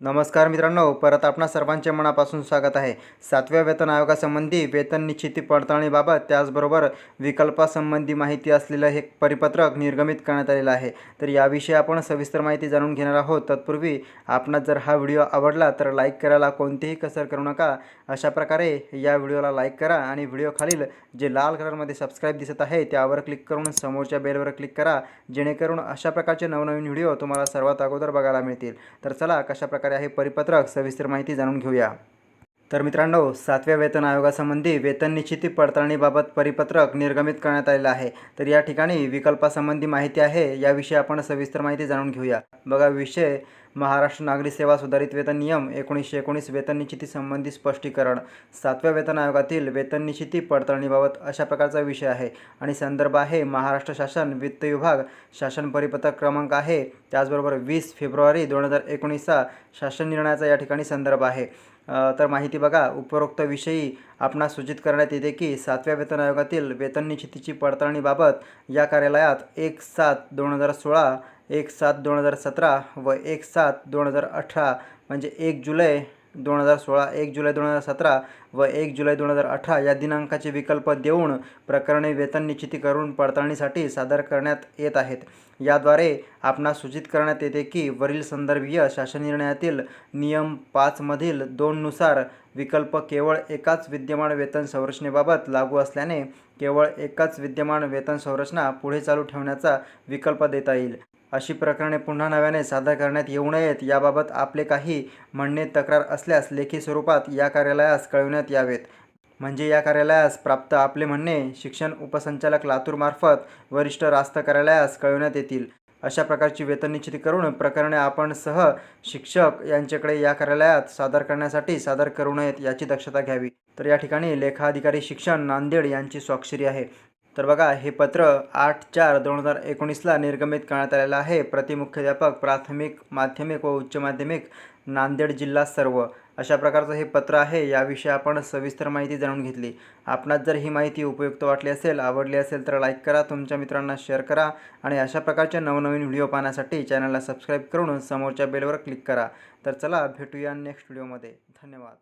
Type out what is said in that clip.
नमस्कार मित्रांनो परत आपणा सर्वांचे मनापासून स्वागत आहे. सातव्या वेतन आयोगासंबंधी वेतन निश्चिती पडताळणीबाबत त्याचबरोबर विकल्पासंबंधी माहिती असलेलं हे परिपत्रक निर्गमित करण्यात आलेलं आहे. तर याविषयी आपण सविस्तर माहिती जाणून घेणार आहोत. तत्पूर्वी आपणास जर हा व्हिडिओ आवडला तर लाईक करायला कोणतीही कसर करू नका. अशा प्रकारे या व्हिडिओला लाईक करा आणि व्हिडिओ खालील जे लाल कलरमध्ये सबस्क्राईब दिसत आहे त्यावर क्लिक करून समोरच्या बेलवर क्लिक करा. जेणेकरून अशा प्रकारचे नवनवीन व्हिडिओ तुम्हाला सर्वात अगोदर बघायला मिळतील. तर चला कशा प्रकारे आहे. परिपत्रक सविस्तर माहिती जाणून घेऊया. तर मित्रांनो सातव्या वेतन आयोगासंबंधी वेतन निश्चिती पडताळणीबाबत परिपत्रक निर्गमित करण्यात आलेलं आहे. तर या ठिकाणी विकल्पासंबंधी माहिती आहे याविषयी आपण सविस्तर माहिती जाणून घेऊया. बघा विषय महाराष्ट्र नागरी सेवा सुधारित वेतन नियम एकोणीसशे एकोणीस वेतन निश्चिती संबंधी स्पष्टीकरण. सातव्या वेतन आयोगातील वेतन निश्चिती पडताळणीबाबत अशा प्रकारचा विषय आहे. आणि संदर्भ आहे महाराष्ट्र शासन वित्त विभाग शासन परिपत्रक क्रमांक आहे. त्याचबरोबर वीस फेब्रुवारी दोन हजार एकोणीसचा शासन निर्णयाचा या ठिकाणी संदर्भ आहे. तर माहिती बघा उपरोक्त विषयी आपणास सूचित करण्यात येते की सातव्या वेतन आयोगातील वेतन निश्चितीची पडताळणीबाबत या कार्यालयात एक सात दोन हजार सोळा एक सात दोन हजार सतरा व एक सात दोन हजार अठरा म्हणजे एक जुलै दोन हजार सोळा एक जुलै दोन हजार सतरा व एक जुलै दोन हजार अठरा या दिनांकाचे विकल्प देऊन प्रकरणे वेतन निश्चिती करून पडताळणीसाठी सादर करण्यात येत आहेत. याद्वारे आपणास सूचित करण्यात येते की वरील संदर्भीय शासन निर्णयातील नियम पाचमधील दोननुसार विकल्प केवळ एकाच विद्यमान वेतन संरचनेबाबत लागू असल्याने केवळ एकाच विद्यमान वेतन संरचना पुढे चालू ठेवण्याचा विकल्प देता येईल. अशी प्रकरणे पुन्हा नव्याने सादर करण्यात येऊ नयेत. याबाबत आपले काही म्हणणे तक्रार असल्यास लेखी स्वरूपात या कार्यालयास कळविण्यात यावेत. म्हणजे या कार्यालयास प्राप्त आपले म्हणणे शिक्षण उपसंचालक लातूरमार्फत वरिष्ठ रास्त कार्यालयास कळविण्यात येतील. अशा प्रकारची वेतन निश्चिती करून प्रकरणे आपण सह शिक्षक यांच्याकडे या कार्यालयात सादर करण्यासाठी सादर करू नयेत याची दक्षता घ्यावी. तर या ठिकाणी लेखाधिकारी शिक्षण नांदेड यांची स्वाक्षरी आहे. तर बघा हे पत्र आठ चार दोन हजार एकोणीसला निर्गमित करण्यात आलेलं आहे. प्रतिमुख्याध्यापक प्राथमिक माध्यमिक व उच्च माध्यमिक नांदेड जिल्हा सर्व. अशा प्रकारचं हे पत्र आहे याविषयी आपण सविस्तर माहिती जाणून घेतली. आपणास जर ही माहिती उपयुक्त वाटली असेल आवडली असेल तर लाईक करा तुमच्या मित्रांना शेअर करा आणि अशा प्रकारचे नवनवीन व्हिडिओ पाहण्यासाठी चॅनलला सबस्क्राईब करून समोरच्या बेलवर क्लिक करा. तर चला भेटूया नेक्स्ट व्हिडिओमध्ये. धन्यवाद.